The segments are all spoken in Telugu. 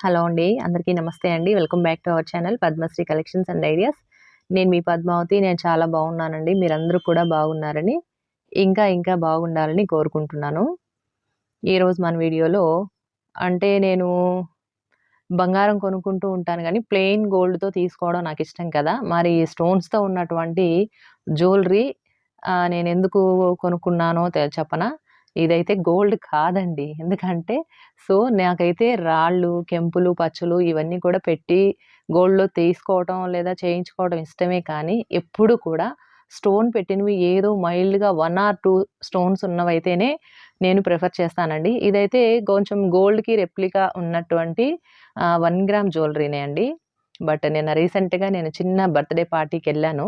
హలో అండి అందరికీ నమస్తే అండి. Welcome back to our channel Padmashri collections and ideas. నేను మీ పద్మావతి నేను చాలా బాగున్నానండి. మీరందరూ కూడా బాగున్నారని ఇంకా ఇంకా బాగుండాలని కోరుకుంటున్నాను. ఈరోజు మన వీడియోలో అంటే నేను బంగారం కొనుక్కుంటూ ఉంటాను కానీ ప్లెయిన్ గోల్డ్తో తీసుకోవడం నాకు ఇష్టం కదా. మరి స్టోన్స్తో ఉన్నటువంటి జ్యువెలరీ నేను ఎందుకు కొనుక్కున్నానో చెప్పనా? ఇదైతే గోల్డ్ కాదండి. ఎందుకంటే సో నాకైతే రాళ్ళు కెంపులు పచ్చులు ఇవన్నీ కూడా పెట్టి గోల్డ్లో తీసుకోవటం లేదా చేయించుకోవడం ఇష్టమే కానీ ఎప్పుడు కూడా స్టోన్ పెట్టినవి ఏదో మైల్డ్గా వన్ ఆర్ టూ స్టోన్స్ ఉన్నవైతేనే నేను ప్రిఫర్ చేస్తానండి. ఇదైతే కొంచెం గోల్డ్కి రెప్లికా ఉన్నటువంటి వన్ గ్రామ్ జ్యువెలరీనే అండి. బట్ నేను రీసెంట్గా నేను చిన్న బర్త్డే పార్టీకి వెళ్ళాను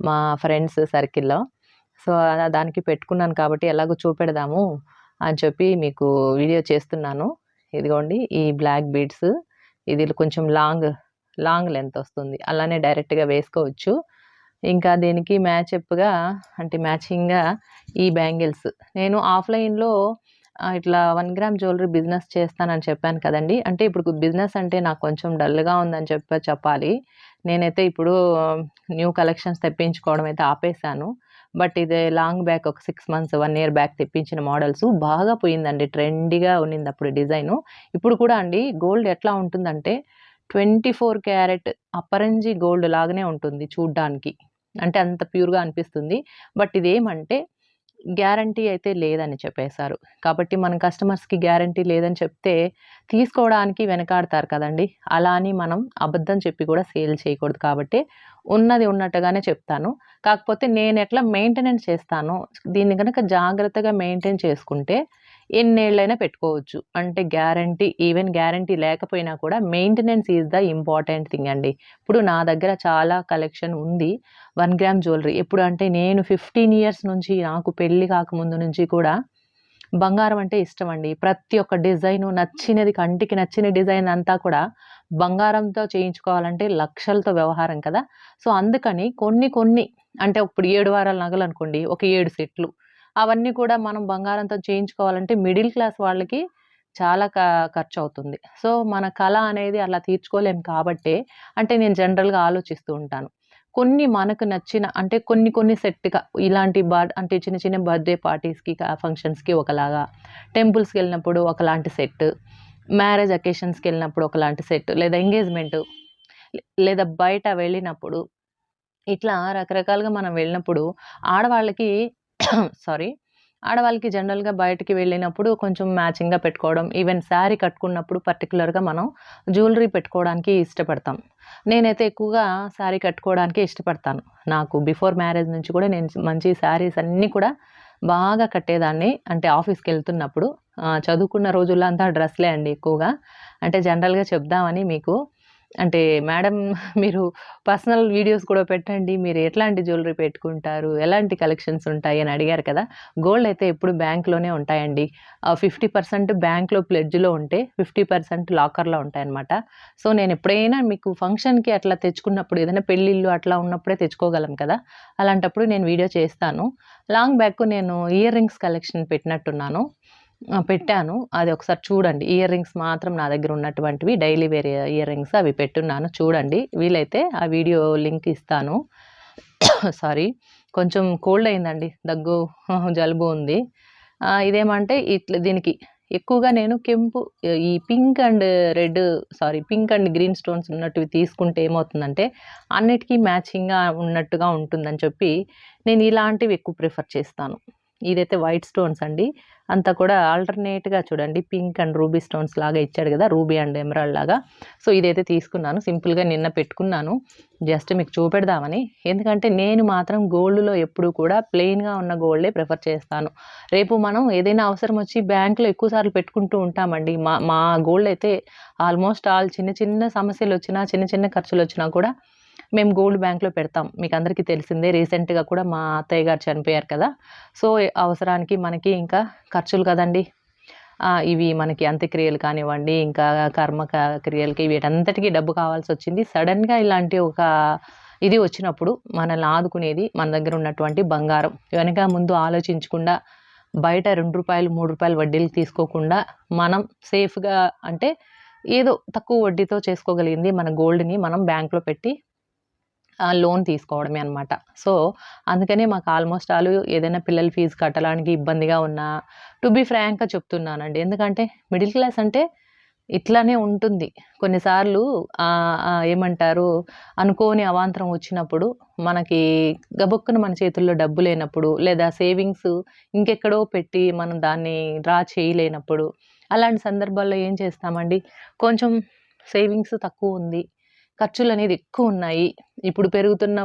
మా ఫ్రెండ్స్ సర్కిల్లో. సో దానికి పెట్టుకున్నాను కాబట్టి ఎలాగో చూపెడదాము అని చెప్పి మీకు వీడియో చేస్తున్నాను. ఇదిగోండి ఈ బ్లాక్ బీడ్స్. ఇది కొంచెం లాంగ్ లాంగ్ లెంత్ వస్తుంది. అలానే డైరెక్ట్గా వేసుకోవచ్చు. ఇంకా దీనికి మ్యాచ్అప్గా అంటే మ్యాచింగ్గా ఈ బ్యాంగిల్స్. నేను ఆఫ్లైన్లో ఇట్లా వన్ గ్రామ్ జ్యువెలరీ బిజినెస్ చేస్తానని చెప్పాను కదండి. అంటే ఇప్పుడు బిజినెస్ అంటే నాకు కొంచెం డల్గా ఉందని చెప్పి చెప్పాలి. నేనైతే ఇప్పుడు న్యూ కలెక్షన్స్ తెప్పించుకోవడం అయితే ఆపేశాను. బట్ ఇది లాంగ్ బ్యాక్ ఒక six months one year back తెప్పించిన మోడల్స్ బాగా పోయిందండి. ట్రెండీగా ఉన్నింది అప్పుడు డిజైను. ఇప్పుడు కూడా అండి గోల్డ్ ఎట్లా ఉంటుందంటే ట్వంటీ ఫోర్ క్యారెట్ అపరంజి గోల్డ్ లాగానే ఉంటుంది చూడ్డానికి. అంటే అంత ప్యూర్గా అనిపిస్తుంది. బట్ ఇదేమంటే గ్యారంటీ అయితే లేదని చెప్పేశారు. కాబట్టి మన కస్టమర్స్కి గ్యారంటీ లేదని చెప్తే తీసుకోవడానికి వెనకాడతారు కదండి. అలా అని మనం అబద్ధం చెప్పి కూడా సేల్ చేయకూడదు. కాబట్టి ఉన్నది ఉన్నట్టుగానే చెప్తాను. కాకపోతే నేను ఎట్లా మెయింటెనెన్స్ చేస్తానో దీన్ని కనుక జాగ్రత్తగా మెయింటైన్ చేసుకుంటే ఎన్నేళ్ళైనా పెట్టుకోవచ్చు. అంటే గ్యారంటీ ఈవెన్ గ్యారంటీ లేకపోయినా కూడా maintenance is the important thing అండి. ఇప్పుడు నా దగ్గర చాలా కలెక్షన్ ఉంది. One gram jewellery. ఎప్పుడు అంటే నేను ఫిఫ్టీన్ ఇయర్స్ నుంచి నాకు పెళ్ళి కాకముందు నుంచి కూడా బంగారం అంటే ఇష్టం అండి. ప్రతి ఒక్క డిజైను నచ్చినది కంటికి నచ్చిన డిజైన్ అంతా కూడా బంగారంతో చేయించుకోవాలంటే లక్షలతో వ్యవహారం కదా. సో అందుకని కొన్ని కొన్ని అంటే ఇప్పుడు ఏడు వారాల నగలు అనుకోండి ఒక ఏడు సెట్లు. అవన్నీ కూడా మనం బంగారంతో చేయించుకోవాలంటే మిడిల్ క్లాస్ వాళ్ళకి చాలా ఖర్చు అవుతుంది సో మన కళ అనేది అలా తీర్చుకోలేం కాబట్టే అంటే నేను జనరల్గా ఆలోచిస్తూ ఉంటాను. కొన్ని మనకు నచ్చిన అంటే కొన్ని కొన్ని సెట్గా ఇలాంటి బర్త్ అంటే చిన్న చిన్న బర్త్డే పార్టీస్కి ఫంక్షన్స్కి ఒకలాగా. టెంపుల్స్కి వెళ్ళినప్పుడు ఒకలాంటి సెట్. మ్యారేజ్ అకేషన్స్కి వెళ్ళినప్పుడు ఒకలాంటి సెట్. లేదా ఎంగేజ్మెంట్. లేదా బయట వెళ్ళినప్పుడు. ఇట్లా రకరకాలుగా మనం వెళ్ళినప్పుడు ఆడవాళ్ళకి సారీ ఆడవాళ్ళకి జనరల్గా బయటికి వెళ్ళినప్పుడు కొంచెం మ్యాచింగ్గా పెట్టుకోవడం ఈవెన్ శారీ కట్టుకున్నప్పుడు పర్టికులర్గా మనం జ్యువెలరీ పెట్టుకోవడానికి ఇష్టపడతాం. నేనైతే ఎక్కువగా శారీ కట్టుకోవడానికి ఇష్టపడతాను. నాకు బిఫోర్ మ్యారేజ్ నుంచి కూడా నేను మంచి శారీస్ అన్నీ కూడా బాగా కట్టేదాన్ని. అంటే ఆఫీస్కి వెళ్తున్నప్పుడు చదువుకున్న రోజుల్లో అంతా డ్రెస్లే అండి ఎక్కువగా. అంటే జనరల్గా చెప్దామని మీకు అంటే మేడం మీరు పర్సనల్ వీడియోస్ కూడా పెట్టండి. మీరు ఎట్లాంటి జ్యువెలరీ పెట్టుకుంటారు? ఎలాంటి కలెక్షన్స్ ఉంటాయి? అని అడిగారు కదా. గోల్డ్ అయితే ఎప్పుడు బ్యాంక్లోనే ఉంటాయండి. ఫిఫ్టీ పర్సెంట్ బ్యాంక్లో ప్లెడ్జ్లో ఉంటే ఫిఫ్టీ పర్సెంట్ లాకర్లో ఉంటాయన్నమాట. సో నేను ఎప్పుడైనా మీకు ఫంక్షన్కి అట్లా తెచ్చుకున్నప్పుడు ఏదైనా పెళ్ళిళ్ళు అట్లా ఉన్నప్పుడే తెచ్చుకోగలం కదా. అలాంటప్పుడు నేను వీడియో చేస్తాను. లాంగ్ బ్యాక్ నేను ఇయర్ రింగ్స్ కలెక్షన్ పెట్టినట్టున్నాను. పెట్టాను. అది ఒకసారి చూడండి. ఇయర్ రింగ్స్ మాత్రం నా దగ్గర ఉన్నటువంటివి. డైలీ వేర్ ఇయర్ రింగ్స్ అవి పెట్టున్నాను. చూడండి. వీలైతే ఆ వీడియో లింక్ ఇస్తాను. సారీ కొంచెం కోల్డ్ అయిందండి. దగ్గు జలుబు ఉంది. ఇదేమంటే ఇట్లా దీనికి ఎక్కువగా నేను కెంపు ఈ pink and red sorry pink and green stones ఉన్నట్టువి తీసుకుంటే ఏమవుతుందంటే అన్నిటికీ మ్యాచింగ్గా ఉన్నట్టుగా ఉంటుందని చెప్పి నేను ఇలాంటివి ఎక్కువ ప్రిఫర్ చేస్తాను. ఇదైతే వైట్ స్టోన్స్ అండి. అంతా కూడా ఆల్టర్నేట్గా చూడండి పింక్ అండ్ రూబీ స్టోన్స్ లాగా ఇచ్చాడు కదా రూబీ అండ్ ఎమరాల్డ్ లాగా. సో ఇదైతే తీసుకున్నాను సింపుల్గా నిన్న పెట్టుకున్నాను. జస్ట్ మీకు చూపెడదామని. ఎందుకంటే నేను మాత్రం గోల్డ్లో ఎప్పుడు కూడా ప్లెయిన్గా ఉన్న గోల్డే ప్రిఫర్ చేస్తాను. రేపు మనం ఏదైనా అవసరం వచ్చి బ్యాంకులో ఎక్కువసార్లు పెట్టుకుంటూ ఉంటామండి. మా మా గోల్డ్ అయితే ఆల్మోస్ట్ ఆల్ చిన్న చిన్న సమస్యలు వచ్చినా చిన్న చిన్న ఖర్చులు వచ్చినా కూడా మేము గోల్డ్ బ్యాంక్లో పెడతాం. మీకు అందరికీ తెలిసిందే రీసెంట్గా కూడా మా అత్తయ్య గారు చనిపోయారు కదా. సో అవసరానికి మనకి ఇంకా ఖర్చులు కదండి. ఇవి మనకి అంత్యక్రియలు కానివ్వండి ఇంకా కర్మ క్రియలకి వీటంతటికీ డబ్బు కావాల్సి వచ్చింది. సడన్గా ఇలాంటి ఒక ఇది వచ్చినప్పుడు మనల్ని ఆదుకునేది మన దగ్గర ఉన్నటువంటి బంగారం. వెనక ముందు ఆలోచించకుండా బయట రెండు రూపాయలు మూడు రూపాయలు వడ్డీలు తీసుకోకుండా మనం సేఫ్గా అంటే ఏదో తక్కువ వడ్డీతో చేసుకోగలిగింది మన గోల్డ్‌ని మనం బ్యాంక్‌లో పెట్టి లోన్ తీసుకోవడమే అనమాట. సో, అందుకనే మాకు ఆల్‌మోస్ట్ ఆల్ ఏదైనా పిల్లల ఫీజు కట్టడానికి ఇబ్బందిగా ఉన్నా టు బి ఫ్రాంక్‌గా చెప్తున్నానండి. ఎందుకంటే మిడిల్ క్లాస్ అంటే ఇట్లానే ఉంటుంది. కొన్నిసార్లు ఏమంటారు అనుకోని అవాంతరం వచ్చినప్పుడు మనకి గబుక్కున మన చేతుల్లో డబ్బు లేనప్పుడు లేదా సేవింగ్స్ ఇంకెక్కడో పెట్టి మనం దాన్ని డ్రా చేయలేనప్పుడు అలాంటి సందర్భాల్లో ఏం చేస్తామండి కొంచెం సేవింగ్స్ తక్కువ ఉంది ఖర్చులు అనేది ఎక్కువ ఉన్నాయి ఇప్పుడు పెరుగుతున్న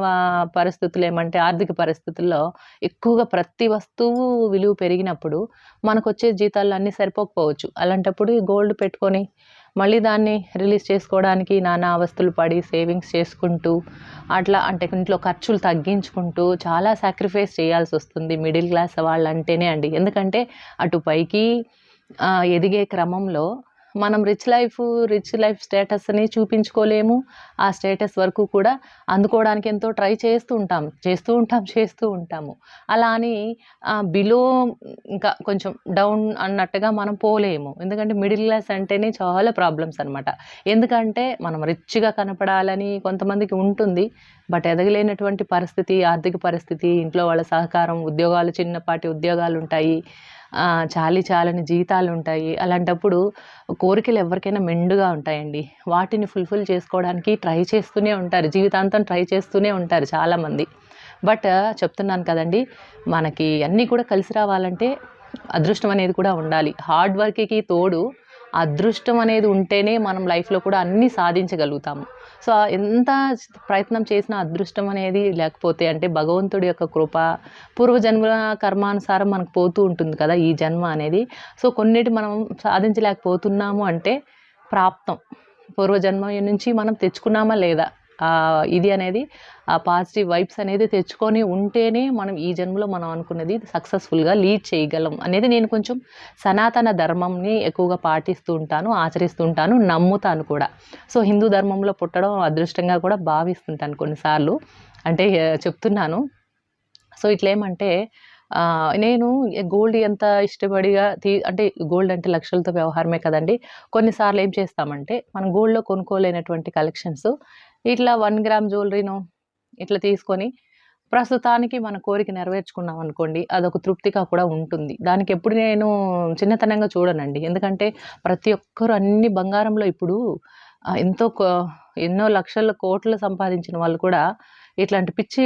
పరిస్థితులు ఏమంటే ఆర్థిక పరిస్థితుల్లో ఎక్కువగా ప్రతి వస్తువు విలువ పెరిగినప్పుడు మనకు వచ్చే జీతాలు అన్నీ సరిపోకపోవచ్చు. అలాంటప్పుడు గోల్డ్ పెట్టుకొని మళ్ళీ దాన్ని రిలీజ్ చేసుకోవడానికి నానా అవస్థలు పడి సేవింగ్స్ చేసుకుంటూ అట్లా అంటే ఇంట్లో ఖర్చులు తగ్గించుకుంటూ చాలా సాక్రిఫైస్ చేయాల్సి వస్తుంది మిడిల్ క్లాస్ వాళ్ళంటేనే అండి. ఎందుకంటే అటు పైకి ఎదిగే క్రమంలో మనం రిచ్ లైఫ్, రిచ్ లైఫ్ స్టేటస్‌ని చూపించుకోలేము. ఆ స్టేటస్ వరకు కూడా అందుకోవడానికి ఎంతో ట్రై చేస్తూ ఉంటాం. చేస్తూ ఉంటాం, చేస్తూ ఉంటాము. అలా అని బిలో ఇంకా కొంచెం డౌన్ అన్నట్టుగా మనం పోలేము. ఎందుకంటే మిడిల్ క్లాస్ అంటేనే చాలా ప్రాబ్లమ్స్ అనమాట. ఎందుకంటే మనం రిచ్‌గా కనపడాలని కొంతమందికి ఉంటుంది. బట్ ఎదగలేనటువంటి పరిస్థితి, ఆర్థిక పరిస్థితి, ఇంట్లో వాళ్ళ సహకారం, ఉద్యోగాలు చిన్నపాటి ఉద్యోగాలు ఉంటాయి చాలీ చాలని జీతాలుంటాయి. అలాంటప్పుడు కోరికలు ఎవరికైనా మెండుగా ఉంటాయండి. వాటిని ఫుల్‌ఫిల్ చేసుకోవడానికి ట్రై చేస్తూనే ఉంటారు. జీవితాంతం ట్రై చేస్తూనే ఉంటారు చాలామంది. బట్ చెప్తున్నాను కదండీ! మనకి అన్నీ కూడా కలిసి రావాలంటే అదృష్టం అనేది కూడా ఉండాలి. హార్డ్ వర్క్‌కి తోడు అదృష్టం అనేది ఉంటేనే మనం లైఫ్‌లో కూడా అన్నీ సాధించగలుగుతాము. సో, ఎంత ప్రయత్నం చేసినా అదృష్టం అనేది లేకపోతే అంటే భగవంతుడి యొక్క కృప, పూర్వజన్మల కర్మానుసారం మనకు పోతూ ఉంటుంది కదా! ఈ జన్మ అనేది. సో, కొన్నిటి మనం సాధించలేకపోతున్నాము అంటే ప్రాప్తం. పూర్వజన్మ నుంచి మనం తెచ్చుకున్నామా లేదా? ఇది అనేది ఆ పాజిటివ్ వైబ్స్ అనేది తెచ్చుకొని ఉంటేనే మనం ఈ జన్మలో మనం అనుకున్నది సక్సెస్‌ఫుల్‌గా లీడ్ చేయగలం అనేది నేను కొంచెం సనాతన ధర్మంని ఎక్కువగా పాటిస్తూ ఉంటాను, ఆచరిస్తూ ఉంటాను, నమ్ముతాను కూడా. సో, హిందూ ధర్మంలో పుట్టడం అదృష్టంగా కూడా భావిస్తుంటాను కొన్నిసార్లు. అంటే చెప్తున్నాను. సో, ఇట్లేమంటే నేను గోల్డ్ ఎంత ఇష్టపడిగా తీ అంటే గోల్డ్ అంటే లక్షలతో వ్యవహారమే కదండీ! కొన్నిసార్లు ఏం చేస్తామంటే మనం గోల్డ్‌లో కొనుక్కోలేనటువంటి కలెక్షన్స్ ఇట్లా వన్ గ్రామ్ జ్యువెలరీను ఇట్లా తీసుకొని ప్రస్తుతానికి మన కోరిక నెరవేర్చుకున్నాం అనుకోండి. అదొక తృప్తిగా కూడా ఉంటుంది. దానికి ఎప్పుడు నేను చిన్నతనంగా చూడనండి. ఎందుకంటే ప్రతి ఒక్కరు అన్ని బంగారంలో ఇప్పుడు ఎంతో ఎన్నో లక్షల, కోట్లు సంపాదించిన వాళ్ళు కూడా ఇట్లాంటి పిచ్చి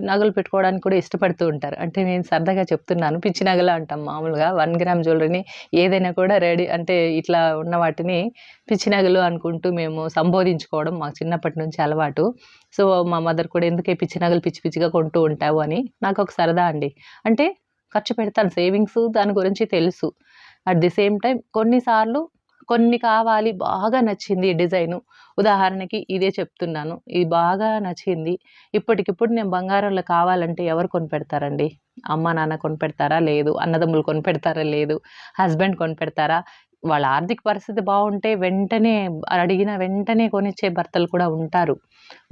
నగలు పెట్టుకోవడానికి కూడా ఇష్టపడుతూ ఉంటారు. అంటే నేను సరదాగా చెప్తున్నాను. పిచ్చి నగలు అంటాం మామూలుగా వన్ గ్రామ్ జ్యువెలరీని ఏదైనా కూడా రెడీ అంటే ఇట్లా ఉన్న వాటిని పిచ్చి నగలు అనుకుంటూ మేము సంబోధించుకోవడం మాకు చిన్నప్పటి నుంచి అలవాటు. సో, మా మదర్ కూడా ఎందుకే పిచ్చి నగలు పిచ్చి పిచ్చిగా కొంటూ ఉంటావు అని. నాకు ఒక సరదా అండి. అంటే ఖర్చు పెడతాను సేవింగ్స్ దాని గురించి తెలుసు. అట్ ది సేమ్ టైం కొన్నిసార్లు కొన్ని కావాలి బాగా నచ్చింది డిజైను. ఉదాహరణకి ఇదే చెప్తున్నాను. ఇది బాగా నచ్చింది. ఇప్పటికిప్పుడు నేను బంగారంలో కావాలంటే ఎవరు కొనిపెడతారండి? అమ్మ, నాన్న కొనిపెడతారా? లేదు. అన్నదమ్ములు కొనిపెడతారా? లేదు. హస్బెండ్ కొనిపెడతారా? వాళ్ళ ఆర్థిక పరిస్థితి బాగుంటే వెంటనే అడిగిన వెంటనే కొనిచ్చే భర్తలు కూడా ఉంటారు.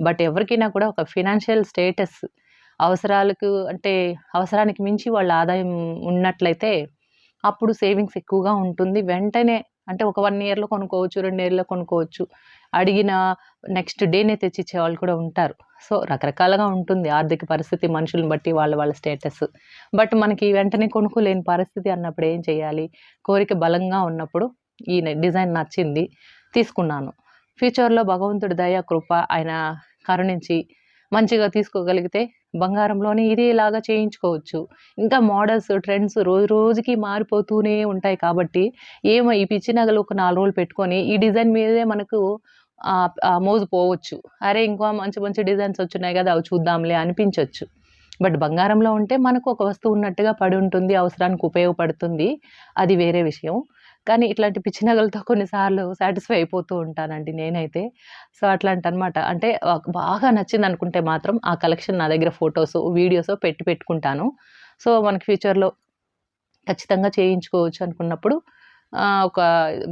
బట్ ఎవరికైనా కూడా ఒక ఫినాన్షియల్ స్టేటస్ అవసరాలకు అంటే అవసరానికి మించి వాళ్ళ ఆదాయం ఉన్నట్లయితే అప్పుడు సేవింగ్స్ ఎక్కువగా ఉంటుంది. వెంటనే అంటే ఒక వన్ ఇయర్‌లో కొనుక్కోవచ్చు. రెండు ఇయర్‌లో కొనుక్కోవచ్చు. అడిగిన నెక్స్ట్ డేనే తెచ్చిచ్చే వాళ్ళు కూడా ఉంటారు. సో, రకరకాలుగా ఉంటుంది ఆర్థిక పరిస్థితి మనుషులను బట్టి వాళ్ళ వాళ్ళ స్టేటస్. బట్ మనకి వెంటనే కొనుక్కోలేని పరిస్థితి అన్నప్పుడు ఏం చేయాలి? కోరిక బలంగా ఉన్నప్పుడు ఈ డిజైన్ నచ్చింది. తీసుకున్నాను. ఫ్యూచర్‌లో భగవంతుడి దయ, కృప ఆయన కరుణించి మంచిగా తీసుకోగలిగితే బంగారంలోనే ఇదేలాగా చేయించుకోవచ్చు. ఇంకా మోడల్స్, ట్రెండ్స్ రోజు రోజుకి మారిపోతూనే ఉంటాయి కాబట్టి ఏమో ఈ పిచ్చి నగలు ఒక నాలుగు రోజులు పెట్టుకొని ఈ డిజైన్ మీదే మనకు ఆ మోజు పోవచ్చు. అరే! ఇంకో మంచి మంచి డిజైన్స్ వచ్చున్నాయి కదా అవి చూద్దాంలే అనిపించవచ్చు బట్ బంగారంలో ఉంటే మనకు ఒక వస్తువు ఉన్నట్టుగా పడి ఉంటుంది. అవసరానికి ఉపయోగపడుతుంది. అది వేరే విషయం. కానీ ఇట్లాంటి పిచ్చి నగలతో కొన్నిసార్లు సాటిస్ఫై అయిపోతూ ఉంటానండి నేనైతే. సో, అట్లాంటి అనమాట అంటే బాగా నచ్చింది అనుకుంటే మాత్రం ఆ కలెక్షన్ నా దగ్గర ఫొటోస్ వీడియోస్ పెట్టి పెట్టుకుంటాను. సో, మనకి ఫ్యూచర్‌లో ఖచ్చితంగా చేయించుకోవచ్చు అనుకున్నప్పుడు ఒక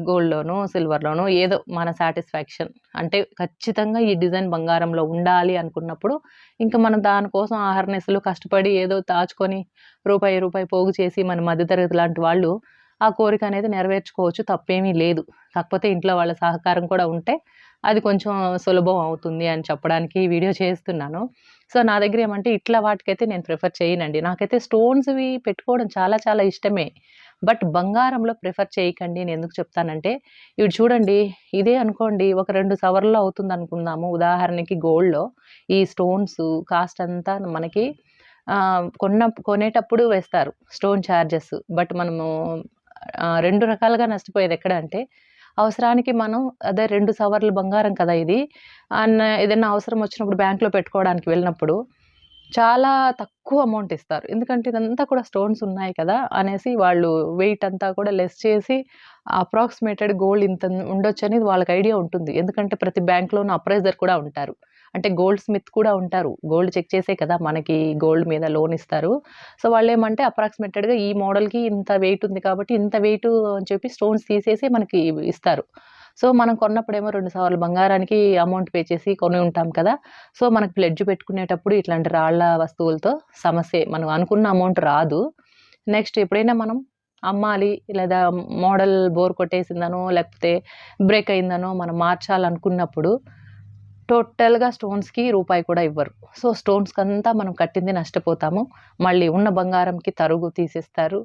గోల్డ్లోను సిల్వర్‌లోనో ఏదో మన సాటిస్ఫాక్షన్ అంటే ఖచ్చితంగా ఈ డిజైన్ బంగారంలో ఉండాలి అనుకున్నప్పుడు ఇంకా మనం దానికోసం అహర్నిశలు కష్టపడి ఏదో దాచుకొని రూపాయి, రూపాయి పోగు చేసి మన మధ్యతరగతి లాంటి వాళ్ళు ఆ కోరిక అనేది నెరవేర్చుకోవచ్చు తప్పేమీ లేదు. కాకపోతే ఇంట్లో వాళ్ళ సహకారం కూడా ఉంటే అది కొంచెం సులభం అవుతుంది అని చెప్పడానికి ఈ వీడియో చేస్తున్నాను. సో నా దగ్గర ఏమంటే ఇట్లా వాటికైతే నేను ప్రిఫర్ చేయనండి. నాకైతే స్టోన్స్వి పెట్టుకోవడం చాలా చాలా ఇష్టమే. బట్ బంగారంలో ప్రిఫర్ చేయకండి. నేను ఎందుకు చెప్తానంటే ఇవి చూడండి ఇదే అనుకోండి ఒక రెండు సవర్లో అవుతుంది అనుకుందాము. ఉదాహరణకి గోల్డ్లో ఈ స్టోన్స్ కాస్ట్ అంతా మనకి కొన్న కొనేటప్పుడు వేస్తారు స్టోన్ ఛార్జెస్ బట్ మనము రెండు రకాలుగా నష్టపోయేది ఎక్కడ అంటే అవసరానికి మనం అదే రెండు సవర్లు బంగారం కదా ఇది అన్న ఏదైనా అవసరం వచ్చినప్పుడు బ్యాంక్లో పెట్టుకోవడానికి వెళ్ళినప్పుడు చాలా తక్కువ అమౌంట్ ఇస్తారు. ఎందుకంటే ఇదంతా కూడా స్టోన్స్ ఉన్నాయి కదా అనేసి వాళ్ళు వెయిట్ అంతా కూడా లెస్ చేసి అప్రాక్సిమేటెడ్ గోల్డ్ ఇంత ఉండొచ్చు అనేది వాళ్ళకి ఐడియా ఉంటుంది. ఎందుకంటే ప్రతి బ్యాంక్లోనూ అప్రైజర్ కూడా ఉంటారు. అంటే గోల్డ్ స్మిత్ కూడా ఉంటారు. గోల్డ్ చెక్ చేసే కదా మనకి గోల్డ్ మీద లోన్ ఇస్తారు. సో వాళ్ళు ఏమంటే అప్రాక్సిమేటెడ్గా ఈ మోడల్కి ఇంత వెయిట్ ఉంది కాబట్టి ఇంత వెయిట్ అని చెప్పి స్టోన్స్ తీసేసి మనకి ఇస్తారు. సో మనం కొన్నప్పుడేమో రెండు సార్లు బంగారానికి అమౌంట్ పే చేసి కొని ఉంటాం కదా. సో మనకు ప్లెడ్జ్ పెట్టుకునేటప్పుడు ఇట్లాంటి రాళ్ళ వస్తువులతో సమస్య మనం అనుకున్న అమౌంట్ రాదు. నెక్స్ట్ ఎప్పుడైనా మనం అమ్మాలి లేదా మోడల్ బోర్ కొట్టేసిందనో లేకపోతే బ్రేక్ అయిందనో మనం మార్చాలనుకున్నప్పుడు టోటల్గా స్టోన్స్కి రూపాయి కూడా ఇవ్వరు. సో స్టోన్స్కి అంతా మనం కట్టింది నష్టపోతాము. మళ్ళీ ఉన్న బంగారంకి తరుగు తీసేస్తారు.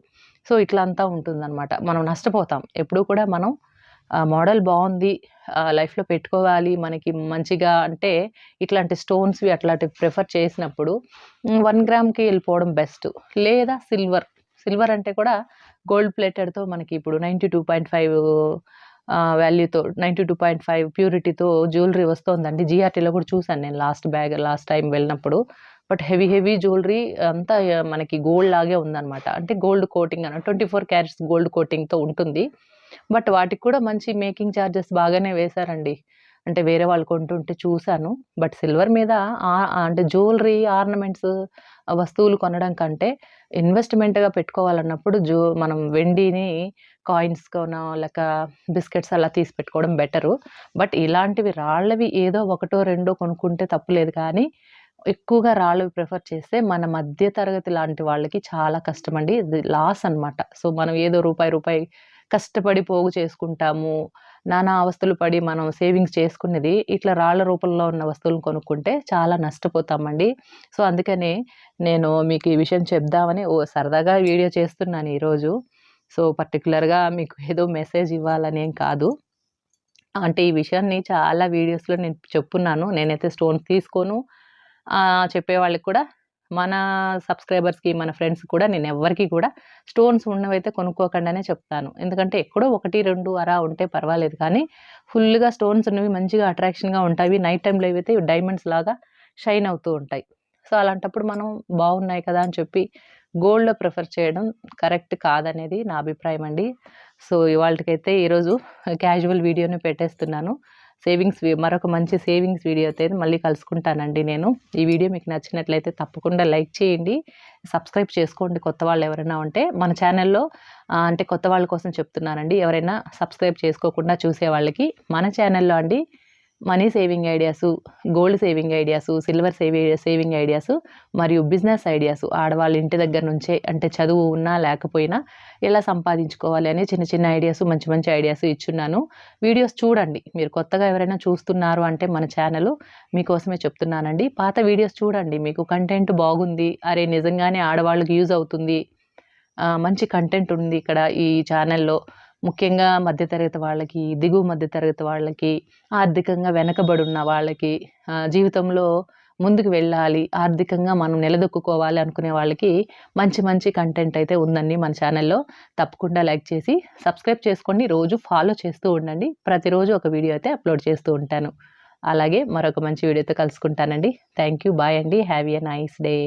సో ఇట్లా అంతా ఉంటుందన్నమాట. మనం నష్టపోతాం. ఎప్పుడు కూడా మనం మోడల్ బాగుంది లైఫ్లో పెట్టుకోవాలి మనకి మంచిగా అంటే ఇట్లాంటి స్టోన్స్వి అట్లాంటివి ప్రిఫర్ చేసినప్పుడు వన్ గ్రామ్కి వెళ్ళిపోవడం బెస్ట్. లేదా సిల్వర్. సిల్వర్ అంటే కూడా గోల్డ్ ప్లేటెడ్తో మనకి ఇప్పుడు నైంటీ టూ పాయింట్ ఫైవ్ వాల్యూతో నైంటీ టూ పాయింట్ ఫైవ్ ప్యూరిటీతో జ్యువెలరీ వస్తుందండి. జిఆర్టీలో కూడా చూసాను నేను లాస్ట్ బ్యాగ్ లాస్ట్ టైం వెళ్ళినప్పుడు. బట్ హెవీ హెవీ జ్యువెలరీ అంతా మనకి గోల్డ్ లాగే ఉందన్నమాట. అంటే గోల్డ్ కోటింగ్ అన్న ట్వంటీ ఫోర్ క్యారెట్స్ గోల్డ్ కోటింగ్తో ఉంటుంది. బట్ వాటికి కూడా మంచి మేకింగ్ ఛార్జెస్ బాగానే వేశారండి. అంటే వేరే వాళ్ళు కొంటుంటే చూశాను. బట్ సిల్వర్ మీద అంటే జ్యువెలరీ ఆర్నమెంట్స్ వస్తువులు కొనడం కంటే ఇన్వెస్ట్మెంట్గా పెట్టుకోవాలన్నప్పుడు జో మనం వెండిని కాయిన్స్ కొనో లేక బిస్కెట్స్ అలా తీసి పెట్టుకోవడం బెటరు. బట్ ఇలాంటివి రాళ్ళవి ఏదో ఒకటో రెండో కొనుక్కుంటే తప్పులేదు కానీ ఎక్కువగా రాళ్ళవి ప్రిఫర్ చేస్తే మన మధ్య తరగతి లాంటి వాళ్ళకి చాలా కష్టం అండి ఇది లాస్ అన్నమాట. సో మనం ఏదో రూపాయి రూపాయి కష్టపడి పోగు చేసుకుంటాము. నానా అవస్థలు పడి మనం సేవింగ్స్ చేసుకునేది ఇట్లా రాళ్ళ రూపంలో ఉన్న వస్తువులను కొనుక్కుంటే చాలా నష్టపోతామండి. సో అందుకని నేను మీకు ఈ విషయం చెప్దామని ఓ సరదాగా వీడియో చేస్తున్నాను ఈరోజు. సో పర్టికులర్గా మీకు ఏదో మెసేజ్ ఇవ్వాలని ఏం కాదు. అంటే ఈ విషయాన్ని చాలా వీడియోస్లో నేను చెప్పున్నాను. నేనైతే స్టోన్స్ తీసుకోను. చెప్పే వాళ్ళకి కూడా మన సబ్స్క్రైబర్స్కి మన ఫ్రెండ్స్ కూడా నేను ఎవరికి కూడా స్టోన్స్ ఉన్నవైతే కొనుక్కోకుండానే చెప్తాను. ఎందుకంటే ఎక్కడో ఒకటి రెండు అరా ఉంటే పర్వాలేదు. కానీ ఫుల్గా స్టోన్స్ ఉన్నవి మంచిగా అట్రాక్షన్గా ఉంటాయి. నైట్ టైంలో అయితే డైమండ్స్ లాగా షైన్ అవుతూ ఉంటాయి. సో అలాంటప్పుడు మనం బాగున్నాయి కదా అని చెప్పి గోల్డ్లో ప్రిఫర్ చేయడం కరెక్ట్ కాదనేది నా అభిప్రాయం అండి. సో ఇవాళకైతే ఈరోజు క్యాజువల్ వీడియోని పెట్టేస్తున్నాను. సేవింగ్స్ మరొక మంచి సేవింగ్స్ వీడియో అయితే మళ్ళీ కలుసుకుంటానండి నేను. ఈ వీడియో మీకు నచ్చినట్లయితే తప్పకుండా లైక్ చేయండి. సబ్స్క్రైబ్ చేసుకోండి కొత్త వాళ్ళు ఎవరైనా ఉంటే. మన ఛానల్లో అంటే కొత్త వాళ్ళ కోసం చెప్తున్నానండి. ఎవరైనా సబ్స్క్రైబ్ చేసుకోకుండా చూసే వాళ్ళకి మన ఛానల్లో అండి. Money saving ideas gold saving ideas silver savi saving ideas మరియు బిజినెస్ ఐడియాస్ ఆడవాళ్ళ ఇంటి దగ్గర నుంచే అంటే చదువు ఉన్నా లేకపోయినా ఎలా సంపాదించుకోవాలి అనే చిన్న చిన్న ఐడియాస్ మంచి మంచి ఐడియాస్ ఇచ్చున్నాను. వీడియోస్ చూడండి. మీరు కొత్తగా ఎవరైనా చూస్తున్నారు అంటే మన ఛానల్ మీకోసమే చెప్తున్నానండి. పాత వీడియోస్ చూడండి. మీకు కంటెంట్ బాగుంది. అరే నిజంగానే ఆడవాళ్ళకి యూజ్ అవుతుంది. మంచి కంటెంట్ ఉంది ఇక్కడ ఈ ఛానల్లో. ముఖ్యంగా మధ్యతరగతి వాళ్ళకి దిగువ మధ్యతరగతి వాళ్ళకి ఆర్థికంగా వెనకబడి ఉన్న వాళ్ళకి జీవితంలో ముందుకు వెళ్ళాలి ఆర్థికంగా మనం నిలదొక్కుకోవాలి అనుకునే వాళ్ళకి మంచి మంచి కంటెంట్ అయితే ఉందండి మన ఛానల్లో. తప్పకుండా లైక్ చేసి సబ్స్క్రైబ్ చేసుకోండి. రోజు ఫాలో చేస్తూ ఉండండి. ప్రతిరోజు ఒక వీడియో అయితే అప్లోడ్ చేస్తూ ఉంటాను. అలాగే మరొక మంచి వీడియోతో కలుసుకుంటానండి. థ్యాంక్ యూ బాయ్ అండి. Have a nice day.